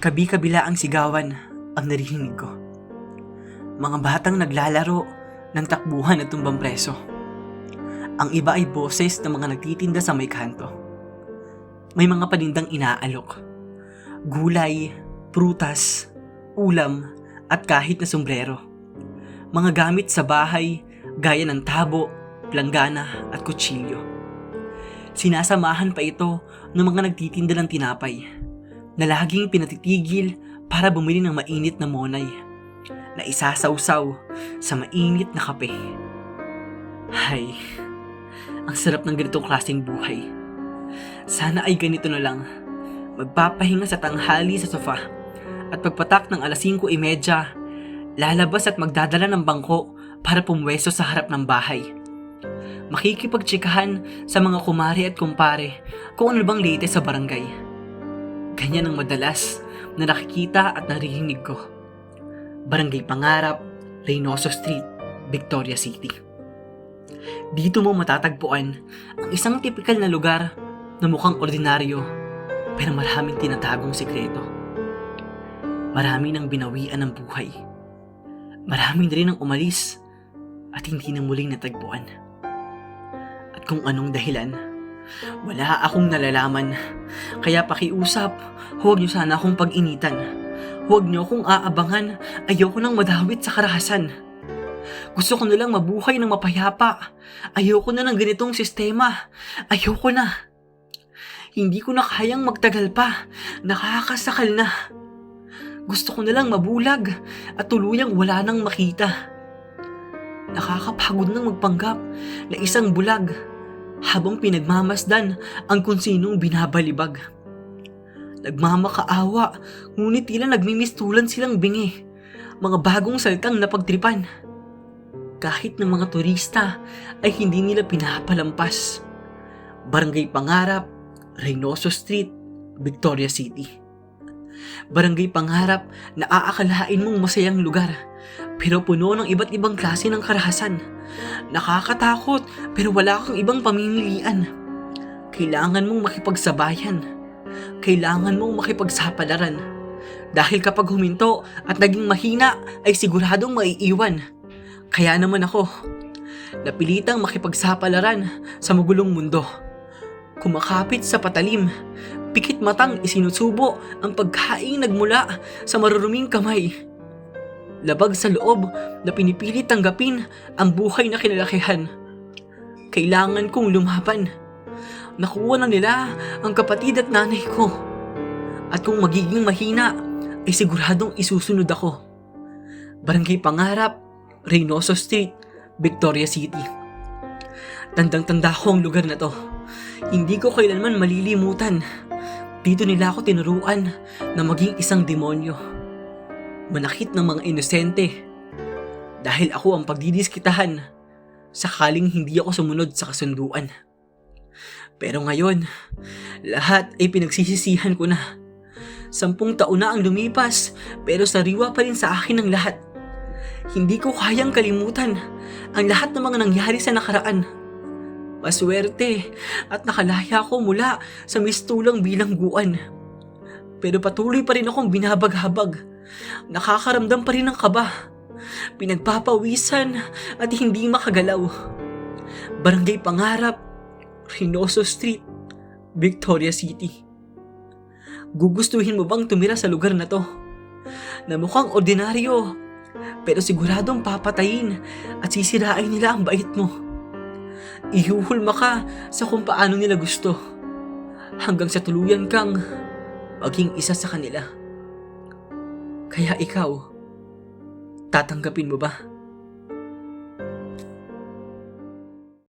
Kabi-kabila ang sigawan ang narinig ko. Mga batang naglalaro ng takbuhan at tumbang preso. Ang iba ay boses ng mga nagtitinda sa may kanto. May mga panindang inaalok. Gulay, prutas, ulam, at kahit na sombrero. Mga gamit sa bahay gaya ng tabo, planggana at kutsilyo. Sinasamahan pa ito ng mga nagtitinda ng tinapay na laging pinatitigil para bumili ng mainit na monay na isasawsaw sa mainit na kape. Hay, ang sarap ng ganitong klaseng buhay. Sana ay ganito na lang. Magpapahinga sa tanghali sa sofa at pagpatak ng alas 5.30, lalabas at magdadala ng bangko para pumwesto sa harap ng bahay. Makikipagtsikahan sa mga kumari at kumpare kung ano bang latest sa barangay. Ganyan ang madalas na nakikita at naririnig ko. Barangay Pangarap, Reynoso Street, Victoria City. Dito mo matatagpuan ang isang tipikal na lugar na mukhang ordinaryo pero maraming tinatagong sikreto. Marami nang binawian ng buhay. Marami rin ang umalis at hindi na muling natagpuan. At kung anong dahilan, wala akong nalalaman. Kaya pakiusap, huwag niyo sana akong pag-initan. Huwag niyo akong aabangan. Ayoko nang madawit sa karahasan. Gusto ko na lang mabuhay ng mapayapa. Ayoko na ng ganitong sistema. Ayoko na. Hindi ko na kayang magtagal pa. Nakakasakal na. Gusto ko na lang mabulag at tuluyang wala nang makita. Nakakapagod nang magpanggap na isang bulag habang pinagmamasdan ang kung sinong binabalibag. Nagmamakaawa, ngunit tila nagmimistulan silang bingi. Mga bagong salitang napagtripan. Kahit ng mga turista ay hindi nila pinapalampas. Barangay Pangarap, Reynoso Street, Victoria City. Barangay Pangarap na aakalain mong masayang lugar pero puno ng iba't ibang klase ng karahasan. Nakakatakot pero wala kang ibang pamimilian. Kailangan mong makipagsabayan. Kailangan mong makipagsapalaran. Dahil kapag huminto at naging mahina ay siguradong maiiwan. Kaya naman ako, napilitang makipagsapalaran sa magulong mundo. Kumakapit sa patalim, pikit matang isinusubo ang pagkaing nagmula sa maruruming kamay. Labag sa loob na pinipilit tanggapin ang buhay na kinalakihan. Kailangan kong lumaban. Nakuha na nila ang kapatid at nanay ko. At kung magiging mahina, ay siguradong isusunod ako. Barangay Pangarap, Reynoso Street, Victoria City. Tandang-tanda ko ang lugar na to. Hindi ko kailanman malilimutan. Dito nila ako tinuruan na maging isang demonyo. Manakit ng mga inosente. Dahil ako ang pagdidiskitahan sakaling hindi ako sumunod sa kasunduan. Pero ngayon, lahat ay pinagsisisihan ko na. Sampung taon na ang lumipas, pero sariwa pa rin sa akin ang lahat. Hindi ko kayang kalimutan ang lahat ng mga nangyari sa nakaraan. Maswerte at nakalaya ko mula sa mistulang bilangguan. Pero patuloy pa rin akong binabaghabag. Nakakaramdam pa rin ng kaba. Pinagpapawisan at hindi makagalaw. Barangay Pangarap, Reynoso Street, Victoria City. Gugustuhin mo bang tumira sa lugar na to? Na mukhang ordinaryo, pero siguradong papatayin at sisirain nila ang bait mo. Ihuhulma ka sa kung paano nila gusto. Hanggang sa tuluyan kang maging isa sa kanila. Kaya ikaw, tatanggapin mo ba?